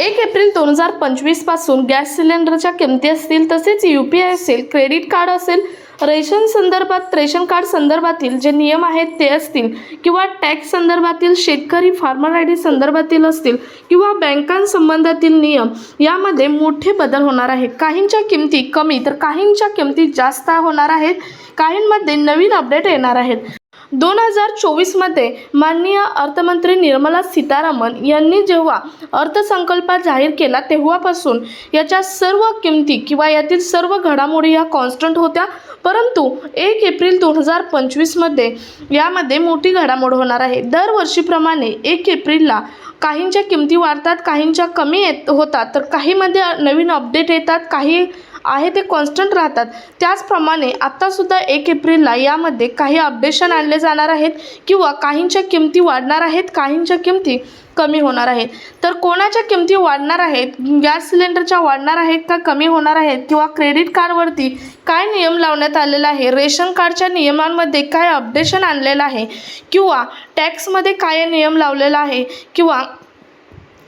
एक एप्रिल दोन हजार पंचवीसपासून गॅस सिलेंडरच्या किमती असतील तसेच यू पी आय असेल क्रेडिट कार्ड असेल रेशन संदर्भात रेशन कार्ड संदर्भातील जे नियम आहेत ते असतील किंवा टॅक्स संदर्भातील शेतकरी फार्मर आय डी संदर्भातील असतील किंवा बँकांसंबंधातील नियम यामध्ये मोठे बदल होणार आहेत. काहींच्या किमती कमी तर काहींच्या किमती जास्त होणार आहेत. काहींमध्ये नवीन अपडेट येणार आहेत. दोन हजार चोवीसमध्ये माननीय अर्थमंत्री निर्मला सीतारामन यांनी जेव्हा अर्थसंकल्प जाहीर केला तेव्हापासून याच्या सर्व किमती किंवा यातील सर्व घडामोडी या कॉन्स्टंट होत्या. परंतु एक एप्रिल दोन हजार पंचवीसमध्ये यामध्ये मोठी घडामोड होणार आहे. दरवर्षीप्रमाणे एक एप्रिलला काहींच्या किमती वाढतात काहींच्या कमी येत होतात. तर काहीमध्ये नवीन अपडेट येतात काही आहे ते कॉन्स्टंट राहतात. त्याचप्रमाणे आत्तासुद्धा एक एप्रिलला यामध्ये काही अपडेशन आणले जाणार आहेत किंवा काहींच्या किमती वाढणार आहेत काहींच्या किमती कमी होणार आहेत. तर कोणाच्या किमती वाढणार आहेत गॅस सिलेंडरच्या वाढणार आहेत का कमी होणार आहेत किंवा क्रेडिट कार्डवरती काय नियम लावण्यात आलेला आहे रेशन कार्डच्या नियमांमध्ये काय अपडेशन आणलेलं आहे किंवा टॅक्समध्ये काय नियम लावलेला आहे किंवा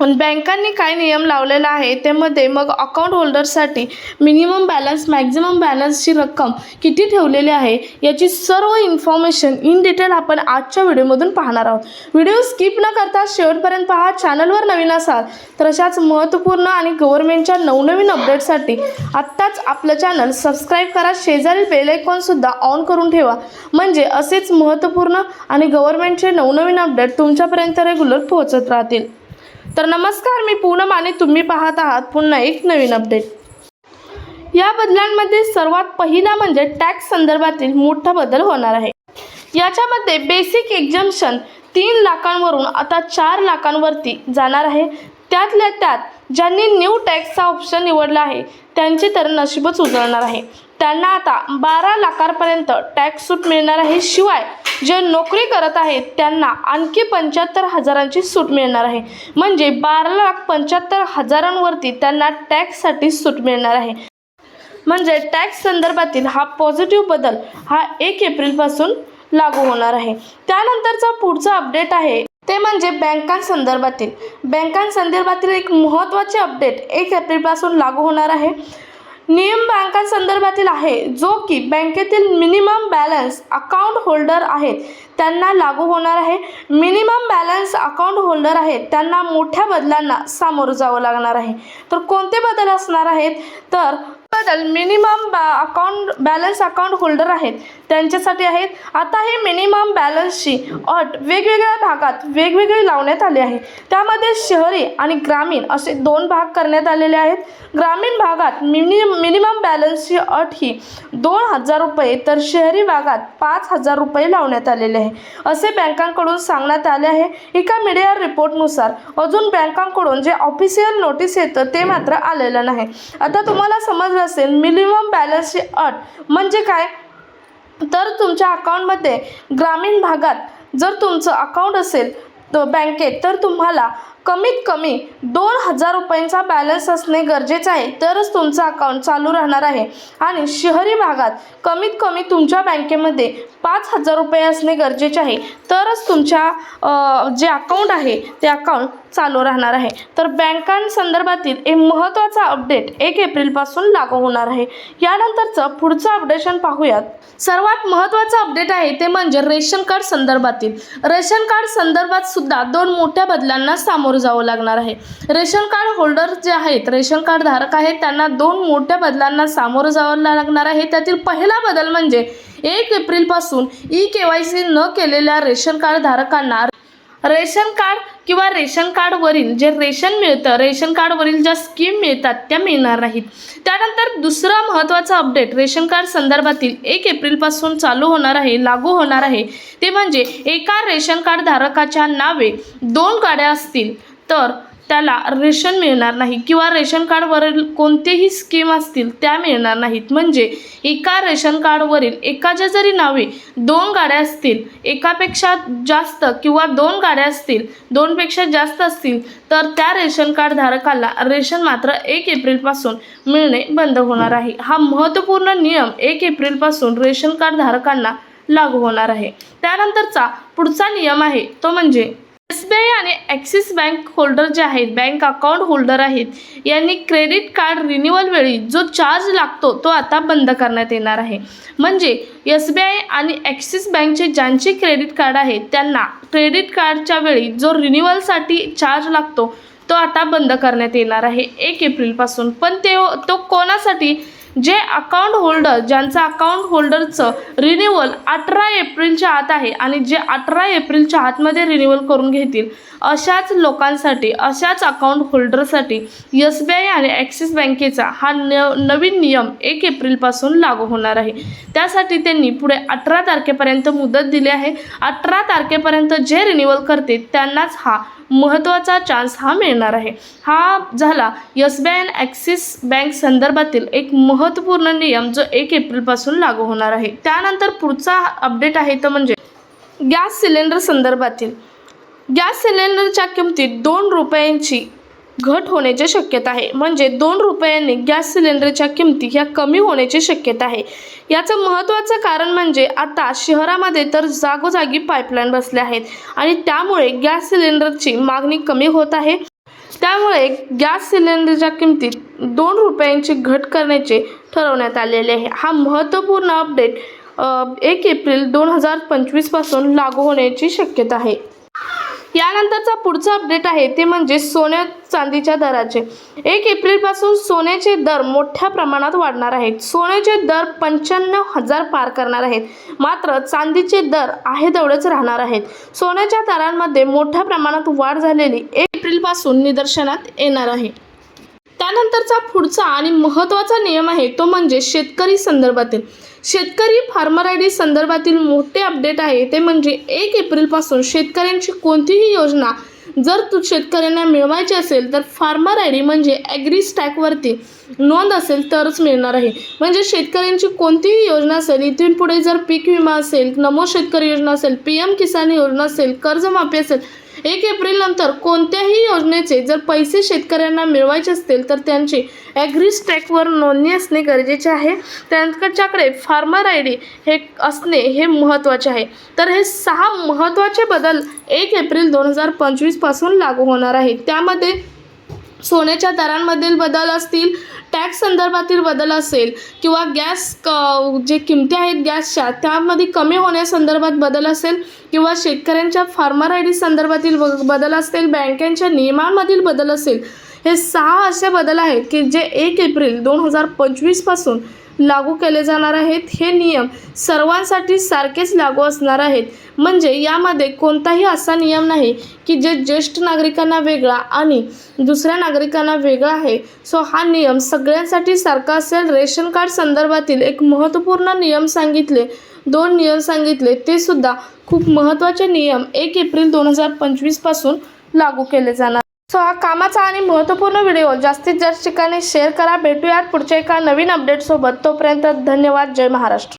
बँकांनी काय नियम लावलेला आहे त्यामध्ये मग अकाउंट होल्डरसाठी मिनिमम बॅलन्स मॅक्झिमम बॅलन्सची रक्कम किती ठेवलेली आहे याची सर्व इन्फॉर्मेशन इन डिटेल आपण आजच्या व्हिडिओमधून पाहणार आहोत. व्हिडिओ स्किप न करता शेवटपर्यंत पहा चॅनलवर नवीन असाल तर अशाच महत्त्वपूर्ण आणि गव्हर्नमेंटच्या नवनवीन अपडेटसाठी आत्ताच आपलं चॅनल सबस्क्राईब करा शेजारील बेलायकॉनसुद्धा ऑन करून ठेवा. म्हणजे असेच महत्त्वपूर्ण आणि गव्हर्नमेंटचे नवनवीन अपडेट तुमच्यापर्यंत रेग्युलर पोहोचत राहतील. तर नमस्कार मी पूनम आणि तुम्ही पाहत आहात पुन्हा एक नवीन अपडेट या बदलांमध्ये सर्वात पहिला म्हणजे टॅक्स संदर्भातील मोठा बदल होणार आहे. याच्यामध्ये बेसिक एक्झम्पशन तीन लाखांवरून आता चार लाखांवरती जाणार आहे. त्यातल्या त्यात ज्यांनी न्यू टॅक्सचा ऑप्शन निवडला आहे त्यांचे तर नशीबच उजळणार आहे. त्यांना आता बारा लाखांपर्यंत टॅक्स सूट मिळणार आहे. शिवाय जे नोकरी करत आहेत त्यांना आणखी पंच्याहत्तर हजारांची सूट मिळणार आहे. म्हणजे बारा लाख पंच्याहत्तर हजारांवरती त्यांना टॅक्ससाठी सूट मिळणार आहे. म्हणजे टॅक्स संदर्भातील हा पॉझिटिव्ह बदल हा एक एप्रिलपासून लागू होणार आहे. त्यानंतरचा पुढचा अपडेट आहे ते म्हणजे बँकांसंदर्भातील. बँकांसंदर्भातील एक महत्त्वाचे अपडेट एक एप्रिलपासून लागू होणार आहे. नियम बँकांसंदर्भातील आहे जो की बँकेतील मिनिमम बॅलन्स अकाउंट होल्डर आहेत त्यांना लागू होणार आहे. मिनिमम बॅलन्स अकाउंट होल्डर आहेत त्यांना मोठ्या बदलांना सामोरं जावं लागणार आहे. तर कोणते बदल असणार आहेत? तर बदल मिनिमम बॅ अकाउंट बॅलन्स अकाउंट होल्डर आहेत. त्यांच्यासाठी आहेत. आता हे मिनिमम बॅलन्सची अट वेगवेगळ्या भागात वेगवेगळी लावण्यात आली आहे. त्यामध्ये शहरी आणि ग्रामीण असे दोन भाग करण्यात आलेले आहेत. ग्रामीण भागात मिनि मिनिमम बॅलन्सची अट ही दोन हजार रुपये तर शहरी भागात पाच हजार रुपये लावण्यात आलेले आहे. असे बँकांकडून सांगण्यात आले आहे. एका मीडिया रिपोर्टनुसार अजून बँकांकडून जे ऑफिशियल नोटीस येतं ते मात्र आलेलं नाही. आता तुम्हाला समजलं असेल मिनिमम बॅलन्सची अट. म्हणजे काय? तर तुमच्या अकाउंटमध्ये ग्रामीण भागात जर तुमचं अकाउंट असेल तर बँकेत तर तुम्हाला कमीत कमी दोन हजार रुपयांचा बॅलन्स असणे गरजेचं आहे. तरच तुमचं अकाउंट चालू राहणार आहे. आणि शहरी भागात कमीत कमी तुमच्या बँकेमध्ये पाच हजार रुपये असणे गरजेचे आहे. तरच तुमच्या जे अकाउंट आहे ते अकाउंट चालू राहणार आहे. तर बँकांसंदर्भातील एक महत्त्वाचा अपडेट एक एप्रिलपासून लागू होणार आहे. यानंतरचं पुढचं अपडेशन पाहूयात. सर्वात महत्त्वाचं अपडेट आहे ते म्हणजे रेशन कार्ड संदर्भातील. रेशन कार्ड संदर्भात सुद्धा दोन मोठ्या बदलांना सामोरं जावं लागणार आहे. रेशन कार्ड होल्डर जे आहेत रेशन कार्ड धारक आहेत त्यांना दोन मोठ्या बदलांना सामोरं जावं लागणार आहे. त्यातील पहिला बदल म्हणजे एक एप्रिलपासून ई के वाय सी न केलेल्या रेशन कार्ड धारकांना रेशन कार्ड किंवा रेशन कार्डवरील जे रेशन मिळतं रेशन कार्डवरील ज्या स्कीम मिळतात त्या मिळणार नाहीत. त्यानंतर दुसरा महत्त्वाचा अपडेट रेशन कार्ड संदर्भातील एक एप्रिलपासून चालू होणार आहे लागू होणार आहे. ते म्हणजे एका रेशन कार्ड धारकाच्या नावे दोन गाड्या असतील. तर त्याला रेशन मिळणार नाही किंवा रेशन कार्डवरील कोणतेही स्कीम असतील त्या मिळणार नाहीत. म्हणजे एका रेशन कार्डवरील एकाच्या जरी नावे दोन गाड्या असतील एकापेक्षा जास्त किंवा दोन गाड्या असतील दोनपेक्षा जास्त असतील तर त्या रेशन कार्ड धारकाला रेशन मात्र एक एप्रिलपासून मिळणे बंद होणार आहे. हा महत्त्वपूर्ण नियम एक एप्रिलपासून रेशन कार्ड धारकांना लागू होणार आहे. त्यानंतरचा पुढचा नियम आहे तो म्हणजे एस बी आय आणि ॲक्सिस बँक होल्डर जे आहेत बँक अकाउंट होल्डर आहेत यांनी क्रेडिट कार्ड रिन्युअल वेळी जो चार्ज लागतो तो आता बंद करण्यात येणार आहे. म्हणजे एस बी आय आणि ॲक्सिस बँकचे ज्यांचे क्रेडिट कार्ड आहेत त्यांना क्रेडिट कार्डच्या वेळी जो रिन्युअलसाठी चार्ज लागतो तो आता बंद करण्यात येणार आहे. एक एप्रिलपासून. पण ते तो कोणासाठी? जे अकाउंट होल्डर ज्यांचं अकाउंट होल्डरचं रिन्युअल अठरा एप्रिलच्या आत आहे आणि जे अठरा एप्रिलच्या आतमध्ये रिन्युअल करून घेतील अशाच लोकांसाठी अशाच अकाउंट होल्डरसाठी एस बी आय आणि ॲक्सिस बँकेचा हा न नवीन नियम एक एप्रिलपासून लागू होणार आहे. त्यासाठी त्यांनी पुढे अठरा तारखेपर्यंत मुदत दिली आहे. अठरा तारखेपर्यंत जे रिन्युअल करते त्यांनाच हा महत्त्वाचा चान्स हा मिळणार आहे. हा झाला S B I and Axis bank संदर्भातील एक महत्त्वपूर्ण नियम जो एक एप्रिलपासून लागू होणार आहे. त्यानंतर पुढचा अपडेट आहे तो म्हणजे गॅस सिलेंडर संदर्भातील. गॅस सिलेंडरच्या किमतीत दोन रुपयांची घट होण्याची शक्यता आहे. म्हणजे दोन रुपयांनी गॅस सिलेंडरच्या किमती ह्या कमी होण्याची शक्यता आहे. याचं महत्त्वाचं कारण म्हणजे आता शहरामध्ये तर जागोजागी पाईपलाईन बसल्या आहेत आणि त्यामुळे गॅस सिलेंडरची मागणी कमी होत आहे. त्यामुळे गॅस सिलेंडरच्या किमतीत दोन रुपयांची घट करण्याचे ठरवण्यात आलेले आहे. हा महत्त्वपूर्ण अपडेट एक एप्रिल दोन हजार पंचवीसपासून लागू होण्याची शक्यता आहे. यानंतरचा पुढचा अपडेट आहे ते म्हणजे सोन्या चांदीच्या दराचे. एक एप्रिलपासून सोन्याचे दर मोठ्या प्रमाणात वाढणार आहेत. सोन्याचे दर पंच्याण्णव हजार पार करणार आहेत. मात्र चांदीचे दर आहे तेवढेच राहणार आहेत. सोन्याच्या दरांमध्ये मोठ्या प्रमाणात वाढ झालेली एक एप्रिलपासून निदर्शनात येणार आहे. त्यानंतरचा पुढचा आणि महत्त्वाचा नियम आहे तो म्हणजे शेतकरी संदर्भातील. शेतकरी फार्मर आय डी संदर्भातील मोठे अपडेट आहे ते म्हणजे एक एप्रिलपासून शेतकऱ्यांची कोणतीही योजना जर तू शेतकऱ्यांना मिळवायची असेल तर फार्मर आय डी म्हणजे ॲग्री स्टॅकवरती नोंद असेल तरच मिळणार आहे. म्हणजे शेतकऱ्यांची कोणतीही योजना असेल इथून पुढे जर पीक विमा असेल नमो शेतकरी योजना असेल पी एम किसान योजना असेल कर्जमाफी असेल एक एप्रिल नंतर कोणत्याही योजनेचे जर पैसे शेतकऱ्यांना मिळवायचे असतील तर त्यांची ॲग्रीस्टॅकवर नोंदणी असणे गरजेचे आहे. त्यांच्याकडे फार्मर आय डी हे असणे हे महत्त्वाचे आहे. तर हे सहा महत्त्वाचे बदल एक एप्रिल दोन हजार पंचवीसपासून लागू होणार आहेत. त्यामध्ये सोन्याच्या दरांमधील बदल असतील टॅक्स संदर्भातील बदल असेल किंवा गॅस क जे किमती आहेत गॅसच्या त्यामध्ये कमी होण्यासंदर्भात बदल असेल किंवा शेतकऱ्यांच्या फार्मर आय डी संदर्भातील ब बदल असतील बँकांच्या नियमांमधील बदल असेल हे सहा असे बदल आहेत की जे एक एप्रिल दोन हजार पंचवीसपासून लागू केले जाणार आहेत. हे नियम सर्वांसाठी सारखेच लागू असणार आहेत. म्हणजे यामध्ये कोणताही असा नियम नाही की जे ज्येष्ठ नागरिकांना वेगळा आणि दुसऱ्या नागरिकांना वेगळा आहे. सो हा नियम सगळ्यांसाठी सारखा असेल. रेशन कार्ड संदर्भातील एक महत्त्वपूर्ण नियम सांगितले दोन नियम सांगितले ते सुद्धा खूप महत्त्वाचे नियम एक एप्रिल दोन हजार पंचवीसपासून लागू केले जाणार सो हा कामाचा आणि महत्त्वपूर्ण व्हिडिओ. जास्तीत जास्त ठिकाणी शेअर करा. भेटूयात पुढच्या एका नवीन अपडेटसोबत तोपर्यंत धन्यवाद. जय महाराष्ट्र.